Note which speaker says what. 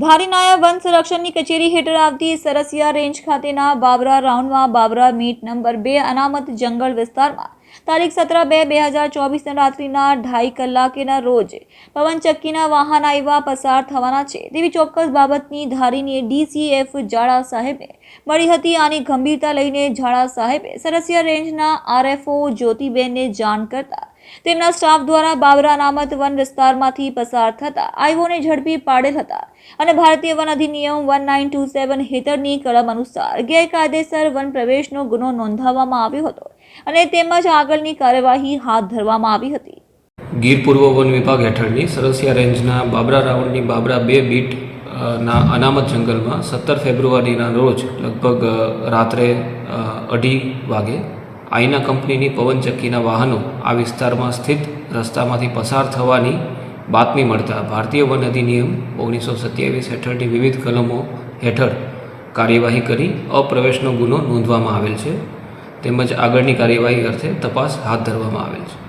Speaker 1: ધારી નાયબ વન સંરક્ષણની કચેરી હેઠળ આવતી સરસિયા રેન્જ ખાતેના બાબરા રાઉન્ડમાં બાબરા મીટ નંબર બે અનામત જંગલ વિસ્તારમાં તારીખ સત્તર બે બે હજાર ચોવીસના રાત્રિના ઢાઈ કલાકેના રોજ પવનચક્કીના વાહન આવ્યા પસાર થવાના છે. તેવી ચોક્કસ બાબતની ધારીની ડીસીએફ ઝાડા સાહેબે મળી હતી આની ગંભીરતા લઈને ઝાડા સાહેબે સરસિયા રેન્જના આરએફઓ જ્યોતિબેનને જાણ કરતા તેમના સ્ટાફ દ્વારા બાબરા અનામત વન વિસ્તારમાંથી પસાર થતા આઈઓને ઝડપી પાડેલ હતા અને ભારતીય વન અધિનિયમ વન નાઇન ટુ સેવન હેઠળની કલમ અનુસાર ગેરકાયદેસર વન પ્રવેશનો ગુનો નોંધાવવામાં આવ્યો હતો અને તેમજ આગળની કાર્યવાહી હાથ ધરવામાં આવી હતી.
Speaker 2: ગીર પૂર્વ વન વિભાગ હેઠળની સરસિયા રેન્જના બાબરા રાઉન્ડની બાબરા બે બીટ ના અનામત જંગલમાં સત્તર ફેબ્રુઆરીના રોજ લગભગ રાત્રે અઢી વાગે આઈના કંપનીની પવનચક્કીના વાહનો આ વિસ્તારમાં સ્થિત રસ્તામાંથી પસાર થવાની બાતમી મળતા ભારતીય વન અધિનિયમ ઓગણીસો સત્યાવીસ હેઠળની વિવિધ કલમો હેઠળ કાર્યવાહી કરી અપ્રવેશનો ગુનો નોંધવામાં આવેલ છે. તેમજ આગળની કાર્યવાહી અર્થે તપાસ હાથ ધરવામાં આવેલ છે.